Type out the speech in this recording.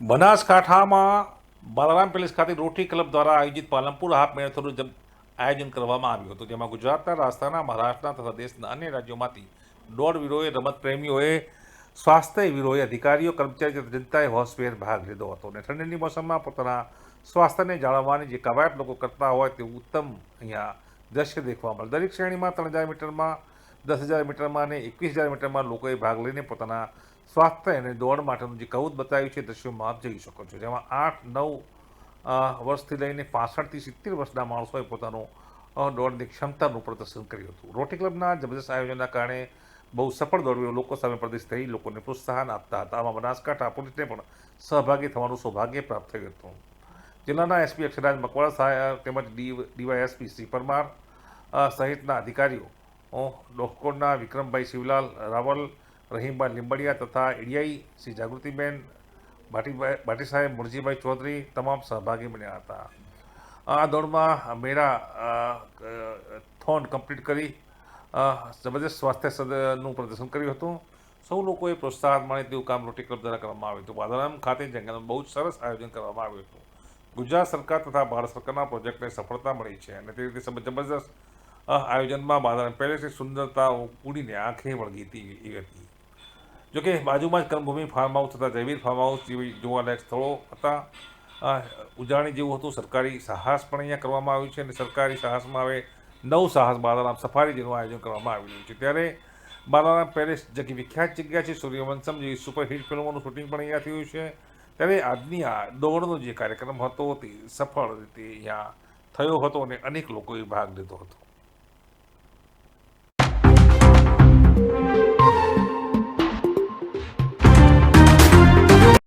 બનાસકાંઠામાં બાલારામ પેલેસ ખાતે rotary club દ્વારા આયોજિત પાલનપુર હાફ મેરેથોનનું આયોજન કરવામાં આવ્યું હતું. જેમાં ગુજરાતના, રાજસ્થાનના, મહારાષ્ટ્રના તથા દેશના અન્ય રાજ્યોમાંથી દોડ વીરોએ રમત પ્રેમીઓએ સ્વાસ્થ્ય વીરોએ, અધિકારીઓ કર્મચારી જનતાએ હોશભેર ભાગ લીધો હતો. અને ઠંડીની મોસમમાં પોતાના સ્વાસ્થ્યને જાળવવાની જે કવાયત લોકો કરતા હોય તેવું ઉત્તમ અહીંયા દ્રશ્ય દેખવા મળે દરેક શ્રેણીમાં ત્રણ હજાર મીટરમાં દસ હજાર મીટરમાં અને એકવીસ હજાર મીટરમાં લોકોએ ભાગ લઈને પોતાના સ્વાસ્થ્ય અને દોડ માટેનું જે કૌત બતાવ્યું છે દ્રશ્યોમાં આપ જોઈ શકો છો. જેમાં આઠ, નવ વર્ષથી લઈને પાસઠથી સિત્તેર વર્ષના માણસોએ પોતાનું દોડની ક્ષમતાનું પ્રદર્શન કર્યું હતું. રોટી ક્લબના જબરદસ્ત આયોજનના કારણે બહુ સફળ દોડવીઓ લોકો સામે પ્રદેશ થઈ, લોકોને પ્રોત્સાહન આપતા હતા. આમાં બનાસકાંઠા પોલીસને પણ સહભાગી થવાનું સૌભાગ્ય પ્રાપ્ત થયું હતું. જિલ્લાના એસપી અક્ષરાજ મકવાળા સાહેબ તેમજ ડી, ડીવાયએસપી શ્રી પરમાર સહિતના અધિકારીઓ ડોકોરના વિક્રમભાઈ શિવલાલ રાવલ રહીમભાઈ લીંબડિયા તથા એડીઆઈ શ્રી જાગૃતિબેન ભાટીભાઈ ભાટી સાહેબ મુરજીભાઈ ચૌધરી તમામ સહભાગી બન્યા હતા. આ દોડમાં અ, થોન કમ્પ્લીટ કરી જબરદસ્ત સ્વાસ્થ્ય સદનું પ્રદર્શન કર્યું હતું. સૌ લોકોએ પ્રોત્સાહન મળે તેવું કામ રોટી ક્લબ દ્વારા કરવામાં આવ્યું હતું. બાદરામ ખાતે જંગલમાં બહુ જ સરસ આયોજન કરવામાં આવ્યું હતું. ગુજરાત સરકાર તથા ભારત સરકારના પ્રોજેક્ટને સફળતા મળી છે અને તે રીતે જબરદસ્ત આયોજનમાં બાદરામ પેલેસની સુંદરતા ઉડીને આંખે વળગી હતી હતી. જોકે બાજુમાં જ કર્મભૂમિ ફાર્મ હાઉસ તથા જયવીર ફાર્મ હાઉસ જેવી જોવાલાયક સ્થળો હતા. ઉજાણી જેવું હતું. સરકારી સાહસ પણ અહીંયા કરવામાં આવ્યું છે અને સરકારી સાહસમાં હવે નવ સાહસ બાલારામ સફારી જેનું આયોજન કરવામાં આવી રહ્યું છે. ત્યારે બાલારામ પેલેસ જે કે વિખ્યાત જગ્યા છે, સૂર્યવંશમ જેવી સુપરહિટ ફિલ્મોનું શૂટિંગ પણ અહીંયા થયું છે. ત્યારે આજની આ દોડનો જે કાર્યક્રમ હતો તે સફળ રીતે અહીંયા થયો હતો અને અનેક લોકોએ ભાગ લીધો હતો.